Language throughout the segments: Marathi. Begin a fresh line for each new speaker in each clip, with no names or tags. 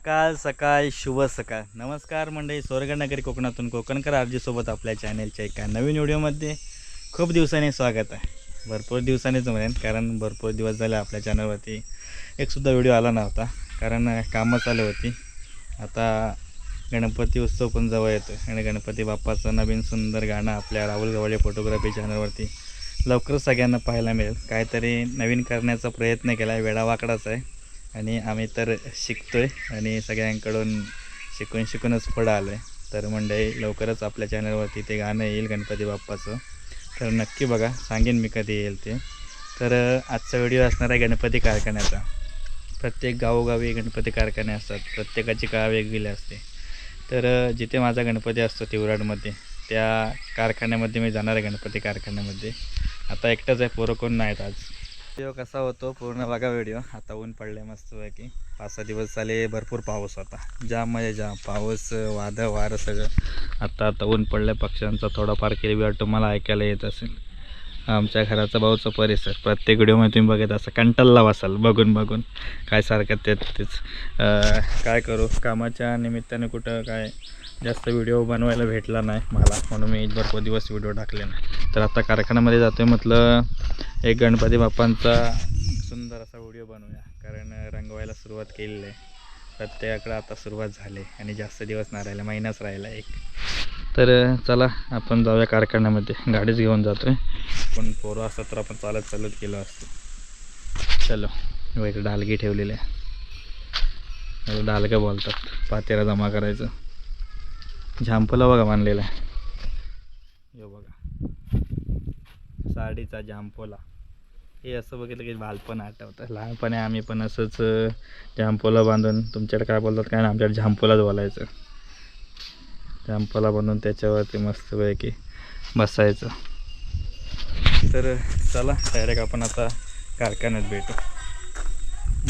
सकाळ सकाळ शुभ सकाळ. नमस्कार मंडळी स्वर्गनगरी कोकणातून कोकणकर आरजीसोबत आपल्या चॅनेलच्या एका नवीन व्हिडिओमध्ये खूप दिवसांनी स्वागत आहे. भरपूर दिवसांनीच म्हणेन कारण भरपूर दिवस झाले आपल्या चॅनलवरती एकसुद्धा व्हिडिओ आला नव्हता कारण कामं चालू होती. आता गणपती उत्सव पण जवळ येतो आणि गणपती बाप्पाचं नवीन सुंदर गाणं आपल्या राहुल गवाळे फोटोग्राफी चॅनलवरती लवकरच सगळ्यांना पाहायला मिळेल. काहीतरी नवीन करण्याचा प्रयत्न केला आहे वेडावाकडाच आहे. आणि आम्ही तर शिकतोय आणि सगळ्यांकडून शिकून शिकूनच पुढं आलो आहे तर मंडळी लवकरच आपल्या चॅनलवरती ते गाणं येईल गणपती बाप्पाचं. तर नक्की बघा सांगेन मी कधी येईल ते. तर आजचा व्हिडिओ असणार आहे गणपती कारखान्याचा. प्रत्येक गावोगावी गणपती कारखाने असतात. प्रत्येकाची काळ वेगवेगळी असते. तर जिथे माझा गणपती असतो तिवराडमध्ये त्या कारखान्यामध्ये मी जाणार आहे गणपती कारखान्यामध्ये. आता एकटाच आहे पोरं कोण नाहीत आज. व्हिडिओ कसा होतो? पूर्ण बघा व्हिडिओ आता ऊन पडले मस्त की पाच सहा दिवस झाले भरपूर पाऊस होता. जाम म्हणजे जाम. पाऊस वादळ वारं सगळं. आता आता ऊन पडलं पक्ष्यांचा. थोडाफार किलबिलाट तुम्हाला ऐकायला येत असेल. आमच्या घराचा भाऊचा परिसर. प्रत्येक व्हिडिओमध्ये तुम्ही बघत असा कंटाळला वासाल बघून बघून. काय सारखं ते तेच. काय करू? कामाच्या निमित्ताने कुठं काय जास्त व्हिडिओ बनवायला भेटला नाही मला. म्हणून मी भरपूर दिवस व्हिडिओ टाकले नाही. तर आता कारखान्यामध्ये जातो आहे म्हटलं एक गणपती बाप्पांचा सुंदर असा व्हिडिओ बनवूया. कारण रंगवायला सुरुवात केलेली आहे. प्रत्येकाकडं आता सुरुवात झाली आणि जास्त दिवस नाही राहिला महिनाच राहिला एक. तर चला आपण जाऊया कारखान्यामध्ये. गाडीच घेऊन जातो आहे पण पोरं असतात तर आपण चालत चालत गेलो असतो. चलो हो, व इकडे डालगी ठेवलेली आहे. डालगं बोलतात. पातेरा जमा करायचं. झांपला बघा मानलेला आहे. यो बघा. साडीचा जांपोला हे असं बघितलं की बालपण आठवतं. लहानपणी आम्ही पण असंच अं, जांपोला बांधून तुमच्याकडे काय बोलतात काय ना आमच्याकडे झांपोलाच बोलायचं. जांपोला बांधून त्याच्यावरती मस्तपैकी बसायचं. तर चला डायरेक्ट आपण आता कारखान्यात भेटू.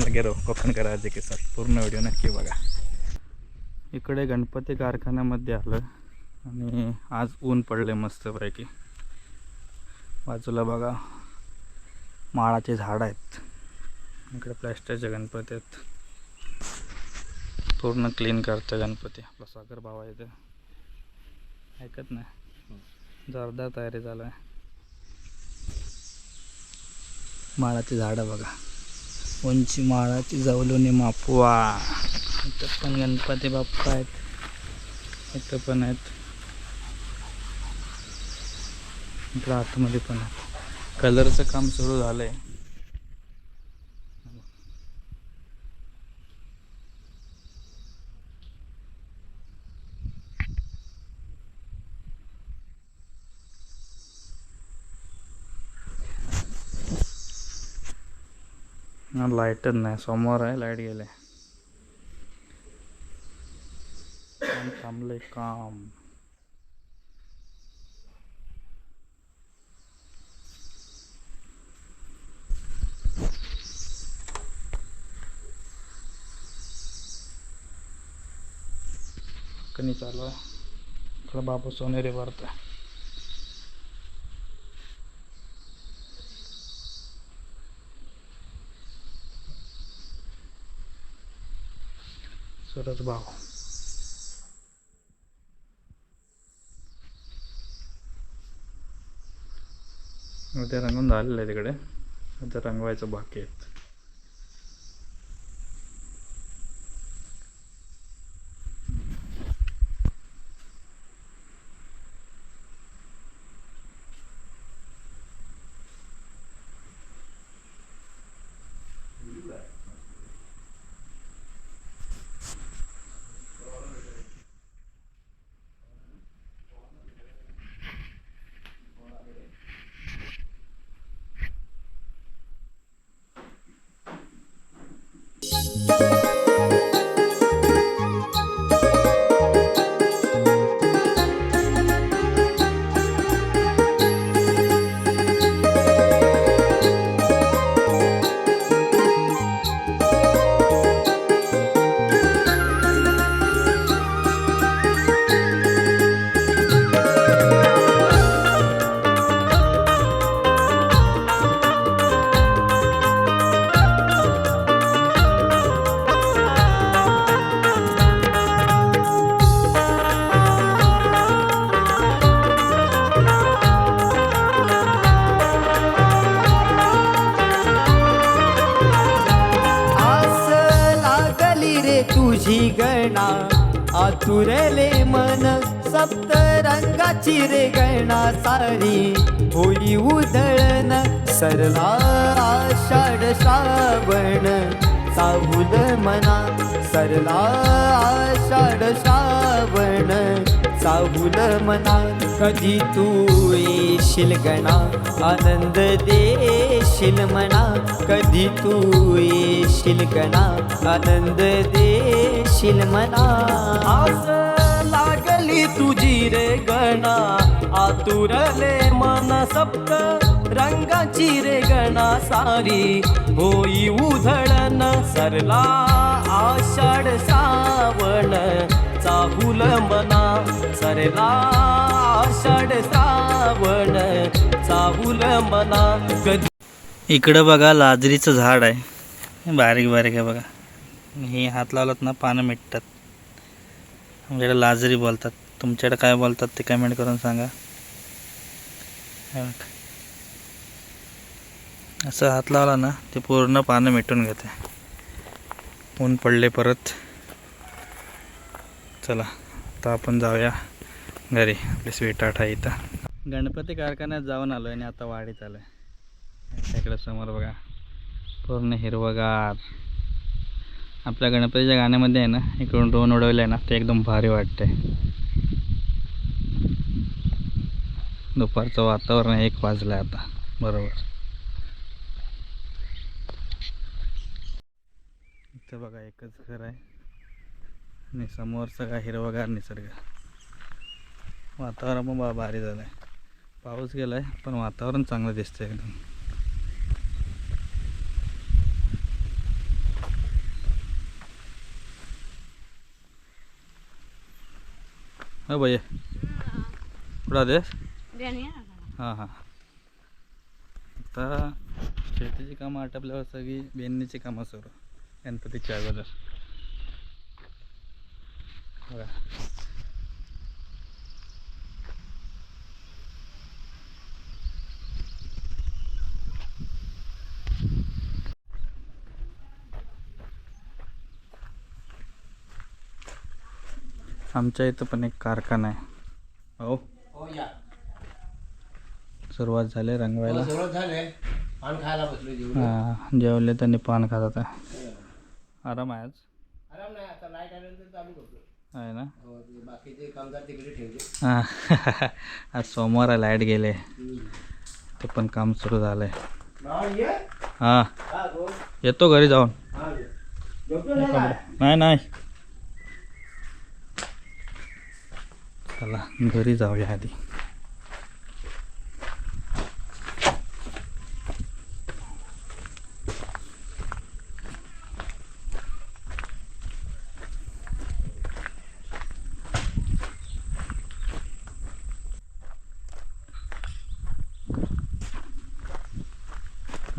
लगे रो कोकण करायचे की सर पूर्ण व्हिडिओ नक्की बघा. इकडे गणपती कारखान्यामध्ये आलं आणि आज ऊन पडले मस्तपैकी. बाजूला बघा. माळाचे झाड आहेत. इकडे प्लॅस्टरचे गणपती आहेत. पूर्ण क्लीन करते गणपती. आपला सागर भावा आहे ऐकत नाही. जोरदार तयारी झालं आहे. माळाची झाडं बघा. उंची माळाची जवलोनी मापवा इथं पण गणपती बाप्पा आहेत. इथं पण आहेत. इकडं आतमध्ये पण. कलरचं काम सुरू झालं आहे लाईटच नाही समोर आहे लाइट गेले काम थांबले काम. कणी चालू आहे. इकडं बाबू सोनेरी भरतोय. सुरज भाऊ. उद्या रंगून झालेलं आहे तिकडे. आता रंगवायचं बाकी आहेत.
रंगाची रे गणा सारी होई उधळण सरला आषाढ श्रावण. चाहुल मना सरला आषाढ श्रावण. चाहुल मना कधी तू येशील गणा? आनंद देशील मना कधी तू येशील गणा? आनंद देशील मना.
आस तुझी रे गणा. आतुरले मन सप्त रंगाची रे गणा सारी. होई उधळण सरला आषाढ सावण चाहुल मना सरला आषाढ सावण चाहुल मना कधी
इकडं बघा लाजरीचं झाड आहे. बारीक बारीक आहे बघा. हे हात लावलात ना पानं मिटतात. आमच्याकडे लाजरी बोलतात. तुमच्याकडे काय बोलतात ते कमेंट करून सांगा. असं हात लावला ना ते पूर्ण पानं मिटून घेते. ऊन पडले परत. चला आता आपण जाऊया घरी आपली स्वीटाट आहे इथं. गणपती कारखान्यात जाऊन आलो आणि आता वाढीत आलो आहे इकडे समोर बघा पूर्ण हिरवगार. आपल्या गणपतीच्या गाण्यामध्ये आहे ना इकडून ड्रोन उडवलं आहे ना ते एकदम भारी वाटते दुपारचं वातावरण एक वाजलं आहे आता. बरोबर. इथं बघा एकच घर आहे. आणि समोर सगळा हिरवगार निसर्ग. वातावरण पण बा भारी झालं आहे पाऊस गेला आहे पण वातावरण चांगलं दिसतं एकदम. हो भैया. कुठं आदेश हां हां. आता शेतीची कामं आटपल्यावर सगळी बेंडीची कामं सुरू. गणपतीच्या अगोदर. बघा. आमच्या इथं पण एक कारखाना आहे. हो. सुरुवात झाली रंगवायला.
हो, सगळं झालंय पान खायला बसलो जेवण
हां जेवले त्यांनी पान खात होता आराम आहे आज?
आराम नाही आता लाइट आल्यानंतर चालू करतो
आहे ना?
हो बाकीचे कामगार तिकडे ठेवले.
हां. आज सोमवार लाइट गेले. ते पण काम सुरू झालं आहे हां.
हा
येतो घरी जाऊन.
हा? नाही
नाही. चला घरी जाऊया आधी.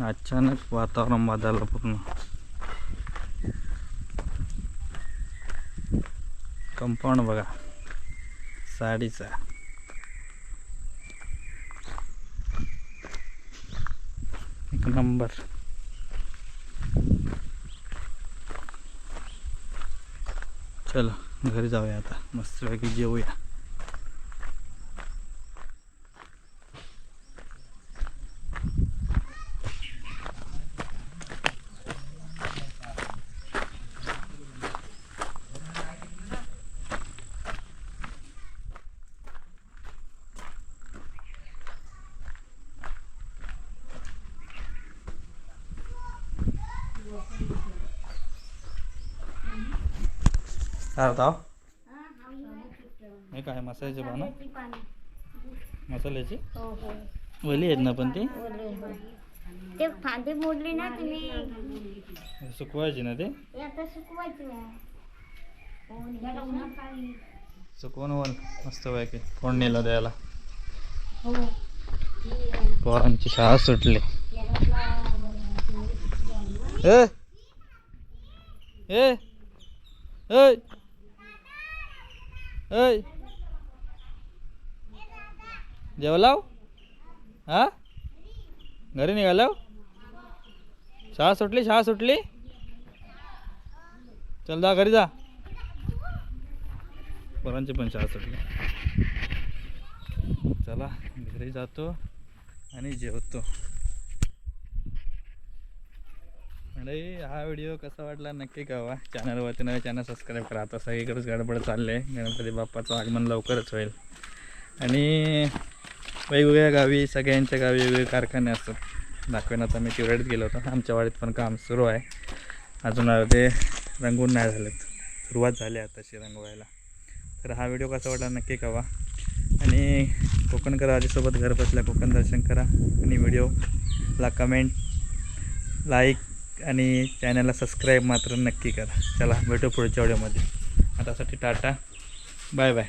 अचानक वातावरण बदललं पूर्ण. कंपाऊंड बघा. साडीचा. एक नंबर. चला घरी जाऊया आता. मस्तपैकी जेवूया. काय होता? हे काय मसाल्याची पानं मसाल्याची? वली आहेत ना पण ती?
ते फांदी मोडली ना तुम्ही.
सुकवायची ना ते?
हे आता सुकवायची हो.
सुकवून वन मस्त पैकी. फोडणीला द्यायला
हो.
पोरांची शाळा सुटली. ए! ए! ए! अय जेवलाव हो? हा? घरी निघालाव हो? शाळा सुटली शाळा सुटली? चल जा घरी जा. पोरांची पण शाळा सुटली. चला घरी जातो आणि जेवतो. अरे हा व्हिडिओ कसा वाटला? नक्की कळवा. चॅनलवरती नवे चॅनल सबस्क्राईब करा. आता सगळीकडेच गडबड चालले आहे गणपती बाप्पाचं आगमन लवकरच होईल. आणि वेगवेगळ्या गावी सगळ्यांच्या गावी वेगवेगळे कारखाने असतात. दाखवेन आता मी तिवड्यात गेलो होतो. आमच्या वाडीत पण काम सुरू आहे. अजून ते रंगून नाही झालेत. सुरुवात झाली आताशी रंगवायला. तर हा व्हिडिओ कसा वाटला नक्की कळवा. आणि कोकणकर आजीसोबत घर बसल्या कोकण दर्शन करा. आणि व्हिडिओला कमेंट लाईक आणि चॅनलला सबस्क्राईब मात्र नक्की करा. चला भेटू पुढच्या व्हिडिओमध्ये. आतासाठी टाटा. Bye bye.